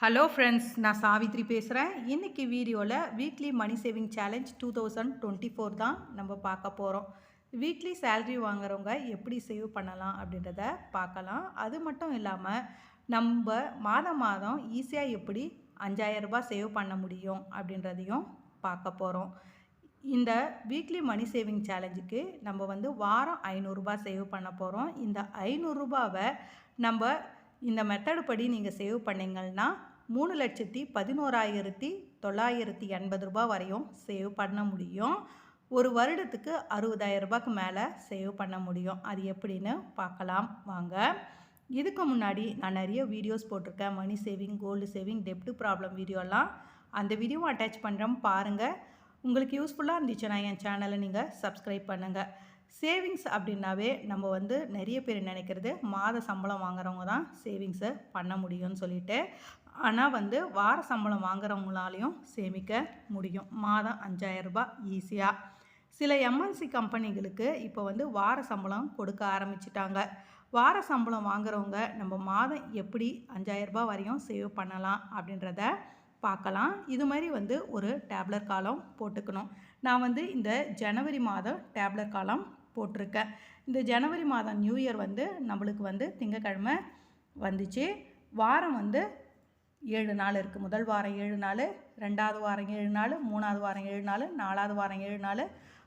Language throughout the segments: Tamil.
ஹலோ ஃப்ரெண்ட்ஸ் நான் சாவித்ரி பேசுகிறேன் இன்றைக்கி வீடியோவில் weekly money saving challenge two thousand twenty four தான் நம்ம பார்க்க போகிறோம் வீக்லி சேல்ரி வாங்குறவங்க எப்படி சேவ் பண்ணலாம் அப்படின்றத பார்க்கலாம். அது மட்டும் இல்லாமல் நம்ம மாதம் மாதம் ஈஸியாக எப்படி அஞ்சாயிரரூபா சேவ் பண்ண முடியும் அப்படின்றதையும் பார்க்க போகிறோம் இந்த வீக்லி மணி சேவிங் சேலஞ்சுக்கு நம்ம வந்து வாரம் ஐநூறுரூபா சேவ் பண்ண போகிறோம் இந்த ஐநூறுரூபாவை நம்ம இந்த மெத்தடு படி நீங்கள் சேவ் பண்ணிங்கன்னா மூணு லட்சத்தி பதினோராயிரத்தி தொள்ளாயிரத்தி எண்பது ரூபாய் வரையும் சேவ் பண்ண முடியும். ஒரு வருடத்துக்கு அறுபதாயிரம் ரூபாய்க்கு மேலே சேவ் பண்ண முடியும். அது எப்படின்னு பார்க்கலாம். வாங்க. இதுக்கு முன்னாடி நான் நிறைய வீடியோஸ் போட்டிருக்கேன். மணி சேவிங் கோல்டு சேவிங் டெப்ட் ப்ராப்ளம் வீடியோலாம் அந்த வீடியோவும் அட்டாச் பண்ணுறோம் பாருங்கள் உங்களுக்கு யூஸ்ஃபுல்லாக இருந்துச்சுன்னா என் சேனலை நீங்கள் சப்ஸ்கிரைப் பண்ணுங்கள் சேவிங்ஸ் அப்படின்னாவே நம்ம வந்து நிறைய பேர் நினைக்கிறது? மாத சம்பளம் வாங்குறவங்க தான் சேவிங்ஸை பண்ண முடியும்னு சொல்லிட்டு. ஆனால் வந்து வார சம்பளம் வாங்குறவங்களாலையும் சேமிக்க முடியும். மாதம் 5000 ரூபாய் ஈஸியாக சில எம்என்சி கம்பெனிகளுக்கு இப்போ வந்து வார சம்பளம் கொடுக்க ஆரம்பிச்சிட்டாங்க. வார சம்பளம் வாங்குறவங்க நம்ம மாதம் எப்படி அஞ்சாயிரரூபா வரையும் சேவ் பண்ணலாம் அப்படின்றத பார்க்கலாம். இது மாதிரி வந்து ஒரு டேப்லர் காலம் போட்டுக்கணும். நான் வந்து இந்த ஜனவரி மாதம் டேப்லர் காலம் போட்டிருக்கேன். இந்த ஜனவரி மாதம் நியூ இயர் வந்து நம்மளுக்கு வந்து திங்கக்கிழமை வந்துச்சு. வாரம் வந்து ஏழு நாள் இருக்குது முதல் வாரம் ஏழு நாள் ரெண்டாவது வாரம் ஏழு நாள் மூணாவது வாரம் ஏழு நாள் நாலாவது வாரம் ஏழு நாள்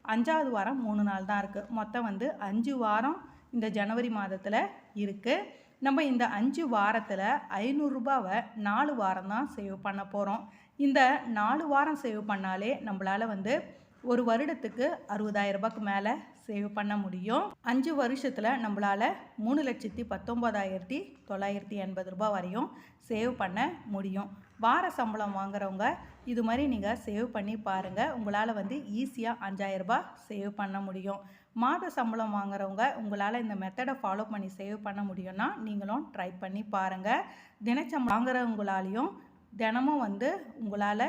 அஞ்சாவது வாரம் மூணு நாள் தான் இருக்குது மொத்தம் வந்து அஞ்சு வாரம் இந்த ஜனவரி மாதத்தில் இருக்குது நம்ம இந்த அஞ்சு வாரத்தில் ஐநூறுரூபாவை நாலு வாரம் தான் சேவ் பண்ண போகிறோம் இந்த நாலு வாரம் சேவ் பண்ணாலே நம்மளால் வந்து ஒரு வருடத்துக்கு அறுபதாயிரம் ரூபாய்க்கு மேலே சேவ் பண்ண முடியும். அஞ்சு வருஷத்தில் நம்மளால் மூணு லட்சத்தி பத்தொம்போதாயிரத்தி தொள்ளாயிரத்தி எண்பது ரூபாய் வரையும் சேவ் பண்ண முடியும். வார சம்பளம் வாங்குறவங்க இது மாதிரி நீங்கள் சேவ் பண்ணி பாருங்கள் உங்களால் வந்து ஈஸியாக அஞ்சாயிரம் ரூபாய் சேவ் பண்ண முடியும். மாத சம்பளம் வாங்குறவங்க உங்களால் இந்த மெத்தடை ஃபாலோ பண்ணி சேவ் பண்ண முடியும்னா நீங்களும் ட்ரை பண்ணி பாருங்கள் தினச்சம் வாங்குறவங்களாலையும் தினமும் வந்து உங்களால்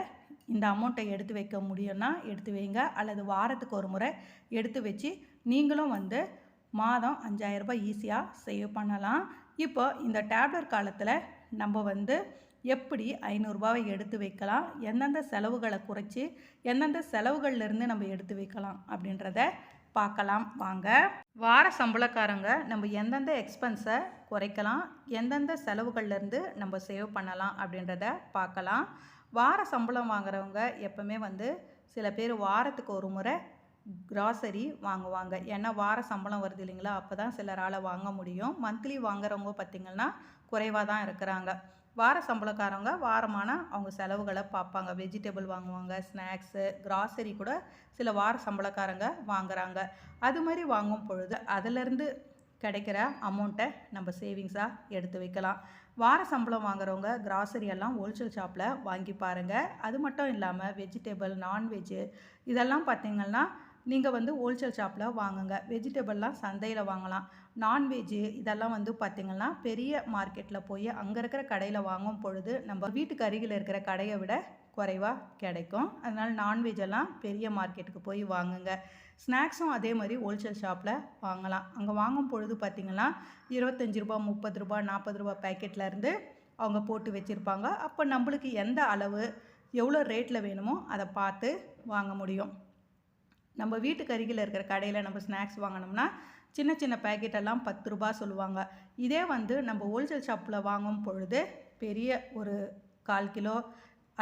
இந்த அமௌண்ட்டை எடுத்து வைக்க முடியும்னா எடுத்து வைங்க. அல்லது வாரத்துக்கு ஒரு முறை எடுத்து வச்சு நீங்களும் வந்து மாதம் 5000 ஈஸியாக சேவ் பண்ணலாம். இப்போ இந்த டேப்லெட் காலத்தில் நம்ம வந்து எப்படி ஐநூறுரூபாவை எடுத்து வைக்கலாம்? எந்தெந்த செலவுகளை குறைச்சி எந்தெந்த செலவுகள்லேருந்து நம்ம எடுத்து வைக்கலாம் அப்படின்றத பார்க்கலாம். வாங்க. வார சம்பளக்காரங்க நம்ம எந்தெந்த எக்ஸ்பென்ஸை குறைக்கலாம் எந்தெந்த செலவுகள்லேருந்து நம்ம சேவ் பண்ணலாம் அப்படின்றத பார்க்கலாம். வார சம்பளம் வாங்குறவங்க எப்பவுமே வந்து சில பேர் வாரத்துக்கு ஒரு முறை கிராசரி வாங்குவாங்க. ஏன்னா வார சம்பளம் வருது இல்லைங்களா? அப்போ தான் சிலரால் வாங்க முடியும். மந்த்லி வாங்குறவங்க பார்த்திங்கன்னா குறைவாக தான் இருக்கிறாங்க. வார சம்பளக்காரவங்க வாரமான அவங்க செலவுகளை பார்ப்பாங்க. வெஜிடபிள் வாங்குவாங்க ஸ்நாக்ஸு கிராசரி கூட சில வார சம்பளக்காரங்க வாங்குறாங்க. அது மாதிரி வாங்கும் பொழுது அதிலிருந்து கிடைக்கிற அமௌண்ட்டை நம்ம சேவிங்ஸாக எடுத்து வைக்கலாம். வார சம்பளம் வாங்குறவங்க கிராசரி எல்லாம் ஹோல்சேல் ஷாப்பில் வாங்கி பாருங்கள் அது மட்டும் இல்லாமல் வெஜிடபிள் நான்வெஜ்ஜு இதெல்லாம் பார்த்தீங்கன்னா நீங்கள் வந்து ஹோல்சேல் ஷாப்பில் வாங்குங்க. வெஜிடபிள்லாம் சந்தையில் வாங்கலாம். நான்வெஜ்ஜு இதெல்லாம் வந்து பார்த்திங்கன்னா பெரிய மார்க்கெட்டில் போய் அங்கே இருக்கிற கடையில் வாங்கும் பொழுது நம்ம வீட்டுக்கு அருகில் இருக்கிற கடையை விட குறைவாக கிடைக்கும். அதனால் நான்வெஜ் எல்லாம் பெரிய மார்க்கெட்டுக்கு போய் வாங்குங்க. ஸ்நாக்ஸும் அதே மாதிரி ஹோல்சேல் ஷாப்பில் வாங்கலாம். அங்கே வாங்கும் பொழுது பார்த்திங்கன்னா இருபத்தஞ்சி ரூபா முப்பது ரூபா நாற்பது ரூபா பேக்கெட்லேருந்து அவங்க போட்டு வச்சுருப்பாங்க. அப்போ நம்மளுக்கு எந்த அளவு எவ்வளோ ரேட்டில் வேணுமோ அதை பார்த்து வாங்க முடியும். நம்ம வீட்டுக்கு அருகில் இருக்கிற கடையில் நம்ம ஸ்நாக்ஸ் வாங்கினோம்னா சின்ன சின்ன பேக்கெட்டெல்லாம் பத்து ரூபா சொல்லுவாங்க. இதே வந்து நம்ம ஹோல்சேல் ஷாப்பில் வாங்கும் பொழுது பெரிய ஒரு கால் கிலோ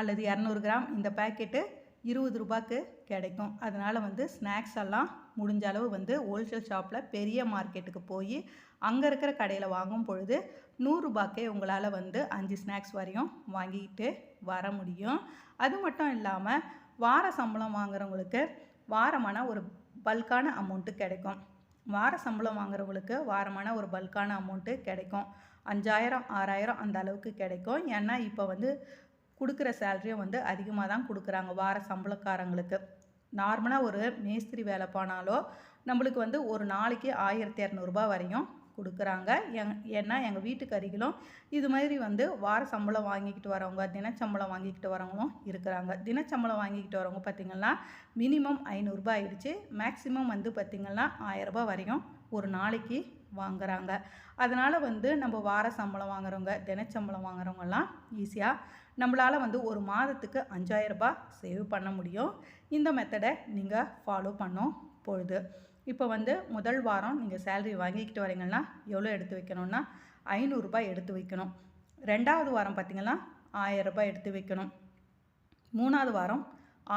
அல்லது இரநூறு கிராம் இந்த பேக்கெட்டு இருபது ரூபாய்க்கு கிடைக்கும். அதனால் வந்து ஸ்நாக்ஸ் எல்லாம் முடிஞ்ச அளவு வந்து ஹோல்சேல் ஷாப்பில் பெரிய மார்க்கெட்டுக்கு போய் அங்கே இருக்கிற கடையில் வாங்கும் பொழுது நூறுரூபாக்கே உங்களால் வந்து அஞ்சு ஸ்நாக்ஸ் வரையும் வாங்கிட்டு வர முடியும். அது மட்டும் இல்லாமல் வார சம்பளம் வாங்குறவங்களுக்கு வாரமான ஒரு பல்கான அமௌண்ட்டு கிடைக்கும். வார சம்பளம் வாங்குறவங்களுக்கு வாரமான ஒரு பல்கான அமௌண்ட்டு கிடைக்கும். அஞ்சாயிரம் ஆறாயிரம் அந்த அளவுக்கு கிடைக்கும். ஏன்னா இப்போ வந்து கொடுக்குற சேலரியும் வந்து அதிகமாக தான் கொடுக்குறாங்க வார சம்பளக்காரங்களுக்கு. நார்மலாக ஒரு மேஸ்திரி வேலை போனாலோ நம்மளுக்கு வந்து ஒரு நாளைக்கு ஆயிரத்தி இரநூறுபா வரையும் கொடுக்குறாங்க. எங் ஏன்னா எங்கள் வீட்டுக்கு அருகிலும் இது மாதிரி வந்து வார சம்பளம் வாங்கிக்கிட்டு வரவங்க தினச்சம்பளம் வாங்கிக்கிட்டு வரவங்களும் இருக்கிறாங்க. தினச்சம்பளம் வாங்கிக்கிட்டு வரவங்க பார்த்திங்கன்னா மினிமம் ஐநூறுரூபா ஆயிடுச்சு. மேக்ஸிமம் வந்து பார்த்திங்கன்னா ஆயிரரூபா வரையும் ஒரு நாளைக்கு வாங்குறாங்க. அதனால் வந்து நம்ம வார சம்பளம் வாங்குறவங்க தினச்சம்பளம் வாங்குறவங்கலாம் ஈஸியாக நம்மளால் வந்து ஒரு மாதத்துக்கு 5000 ரூபாய் சேவ் பண்ண முடியும். இந்த மெத்தடை நீங்கள் ஃபாலோ பண்ணும் பொழுது. இப்போ வந்து முதல் வாரம் நீங்கள் சேலரி வாங்கிக்கிட்டு வரீங்கன்னா எவ்வளோ எடுத்து வைக்கணும்னா ஐநூறுரூபா எடுத்து வைக்கணும். ரெண்டாவது வாரம் பார்த்தீங்கன்னா ஆயிரரூபா எடுத்து வைக்கணும். மூணாவது வாரம்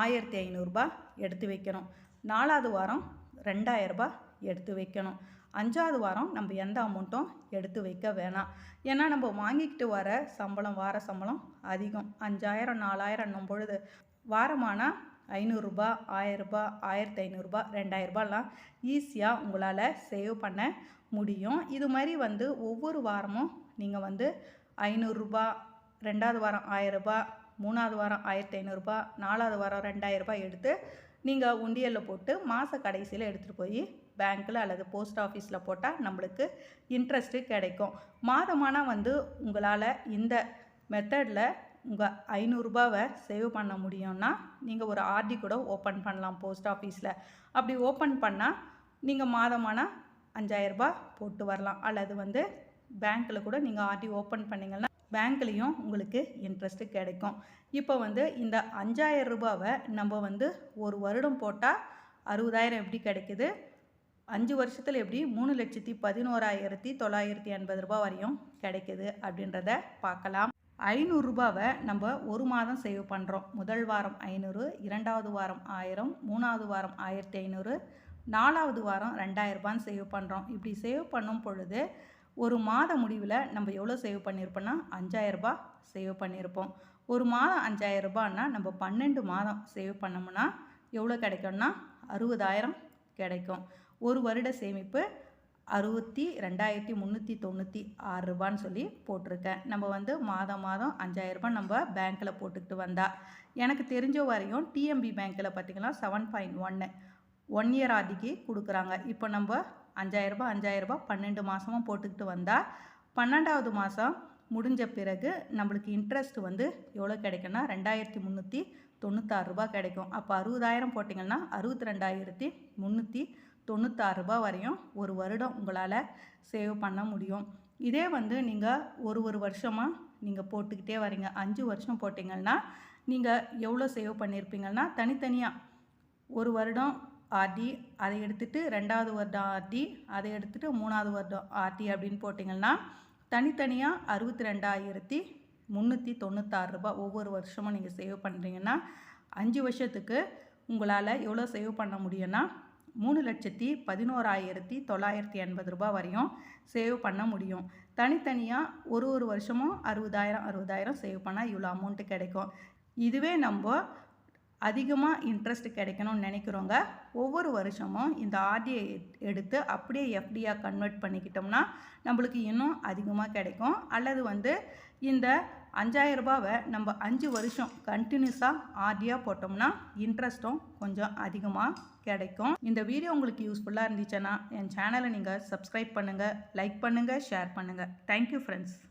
ஆயிரத்தி ஐநூறுரூபா எடுத்து வைக்கணும். நாலாவது வாரம் ரெண்டாயிரரூபா எடுத்து வைக்கணும். அஞ்சாவது வாரம் நம்ம எந்த அமௌண்ட்டும் எடுத்து வைக்க வேணாம். ஏன்னா நம்ம வாங்கிக்கிட்டு வர சம்பளம் வார சம்பளம் அதிகம். அஞ்சாயிரம் நாலாயிரம் பொழுது வாரமானால் ஐநூறுரூபா ஆயரூபா ஆயிரத்தி ஐநூறுரூபா ரெண்டாயிரரூபாலாம் ஈஸியாக உங்களால் சேவ் பண்ண முடியும். இது மாதிரி வந்து ஒவ்வொரு வாரமும் நீங்கள் வந்து ஐநூறுரூபா ரெண்டாவது வாரம் ஆயரூபா மூணாவது வாரம் ஆயிரத்தி ஐநூறுரூபா நாலாவது வாரம் ரெண்டாயிரரூபா எடுத்து நீங்கள் உண்டியலில் போட்டு மாத கடைசியில் எடுத்துகிட்டு போய் பேங்க்கில் அல்லது போஸ்ட் ஆஃபீஸில் போட்டால் நம்மளுக்கு இன்ட்ரெஸ்ட்டு கிடைக்கும். மாதமானால் வந்து உங்களால் இந்த மெத்தடில் உங்கள் ஐநூறுரூபாவை சேவ் பண்ண முடியும்னா நீங்கள் ஒரு ஆர்டி கூட ஓப்பன் பண்ணலாம் போஸ்ட் ஆஃபீஸில் அப்படி ஓப்பன் பண்ணால் நீங்கள் மாதமானால் அஞ்சாயிரரூபா போட்டு வரலாம். அல்லது வந்து பேங்க்கில் கூட நீங்கள் ஆர்டி ஓப்பன் பண்ணிங்கன்னா பேங்க்லேயும் உங்களுக்கு இன்ட்ரெஸ்ட்டு கிடைக்கும். இப்போ வந்து இந்த அஞ்சாயிரம் ரூபாவை நம்ம வந்து ஒரு வருடம் போட்டால் அறுபதாயிரம் எப்படி கிடைக்குது? அஞ்சு வருஷத்தில் எப்படி? மூணு லட்சத்தி பதினோராயிரத்தி தொள்ளாயிரத்தி எண்பது ரூபாய் வரையும் கிடைக்குது அப்படின்றத பார்க்கலாம். ஐநூறுரூபாவை நம்ம ஒரு மாதம் சேவ் பண்ணுறோம் முதல் வாரம் ஐநூறு இரண்டாவது வாரம் ஆயிரம் மூணாவது வாரம் ஆயிரத்தி ஐநூறு நாலாவது வாரம் ரெண்டாயிரரூபான்னு சேவ் பண்ணுறோம் இப்படி சேவ் பண்ணும் பொழுது ஒரு மாத முடிவில் நம்ம எவ்வளோ சேவ் பண்ணியிருப்போம்னா அஞ்சாயிரரூபா சேவ் பண்ணியிருப்போம் ஒரு மாதம் அஞ்சாயிரரூபான்னா நம்ம பன்னெண்டு மாதம் சேவ் பண்ணோம்னா எவ்வளோ கிடைக்கும்னா அறுபதாயிரம் கிடைக்கும். ஒரு வருட சேமிப்பு அறுபத்தி ரெண்டாயிரத்தி முந்நூற்றி தொண்ணூற்றி ஆறு ரூபான்னு சொல்லி போட்டிருக்கேன். நம்ம வந்து மாதம் மாதம் அஞ்சாயிரரூபா நம்ம பேங்க்கில் போட்டுக்கிட்டு வந்தா. எனக்கு தெரிஞ்ச வரையும் டிஎம்பி பேங்க்கில் பார்த்திங்கன்னா செவன் பாயிண்ட் ஒன்று ஒன் இயர் ஆதிக்கு கொடுக்குறாங்க. இப்போ நம்ம அஞ்சாயிரரூபா அஞ்சாயிரரூபா பன்னெண்டு மாதமும் போட்டுக்கிட்டு வந்தால் பன்னெண்டாவது மாதம் முடிஞ்ச பிறகு நம்மளுக்கு இன்ட்ரெஸ்ட் வந்து எவ்வளோ கிடைக்கும்னா ரெண்டாயிரத்தி முந்நூற்றி தொண்ணூத்தாறு ரூபா கிடைக்கும். அப்போ அறுபதாயிரம் போட்டிங்கன்னா அறுபத்தி ரெண்டாயிரத்தி முந்நூற்றி தொண்ணூத்தாறு ரூபா வரையும் ஒரு வருடம் உங்களால் சேவ் பண்ண முடியும். இதே வந்து நீங்கள் ஒரு ஒரு வருஷமாக நீங்கள் போட்டுக்கிட்டே வரீங்க. அஞ்சு வருஷம் போட்டிங்கன்னா நீங்கள் எவ்வளோ சேவ் பண்ணியிருப்பீங்கன்னா தனித்தனியாக ஒரு வருடம் ஆர்டி அதை எடுத்துகிட்டு ரெண்டாவது வருடம் ஆர்டி அதை எடுத்துகிட்டு மூணாவது வருடம் ஆர்டி அப்படின்னு போட்டிங்கன்னா தனித்தனியாக அறுபத்தி ரெண்டாயிரத்தி முந்நூற்றி தொண்ணூத்தாறு ரூபாய் ஒவ்வொரு வருஷமும் நீங்கள் சேவ் பண்ணுறீங்கன்னா அஞ்சு வருஷத்துக்கு உங்களால் எவ்வளோ சேவ் பண்ண முடியும்னா மூணு லட்சத்தி பதினோராயிரத்தி தொள்ளாயிரத்தி எண்பது ரூபாய் வரையும் சேவ் பண்ண முடியும். தனித்தனியாக ஒரு ஒரு வருஷமும் அறுபதாயிரம் அறுபதாயிரம் சேவ் பண்ணால் இவ்வளோ அமௌண்ட்டு கிடைக்கும். இதுவே நம்ம அதிகமாக இன்ட்ரெஸ்ட் கிடைக்கணும்னு நினைக்கிறவங்க ஒவ்வொரு வருஷமும் இந்த ஆர்டியை எடுத்து அப்படியே எஃப்டியாக கன்வெர்ட் பண்ணிக்கிட்டோம்னா நம்மளுக்கு இன்னும் அதிகமாக கிடைக்கும். அல்லது வந்து இந்த அஞ்சாயிரம் ரூபாவை நம்ம அஞ்சு வருஷம் கண்டினியூஸாக ஆர்டியாக போட்டோம்னா இன்ட்ரெஸ்ட்டும் கொஞ்சம் அதிகமாக கிடைக்கும். இந்த வீடியோ உங்களுக்கு யூஸ்ஃபுல்லாக இருந்துச்சுன்னா என் சேனலை நீங்கள் சப்ஸ்கிரைப் பண்ணுங்கள் லைக் பண்ணுங்கள் ஷேர் பண்ணுங்கள் தேங்க்யூ ஃப்ரெண்ட்ஸ்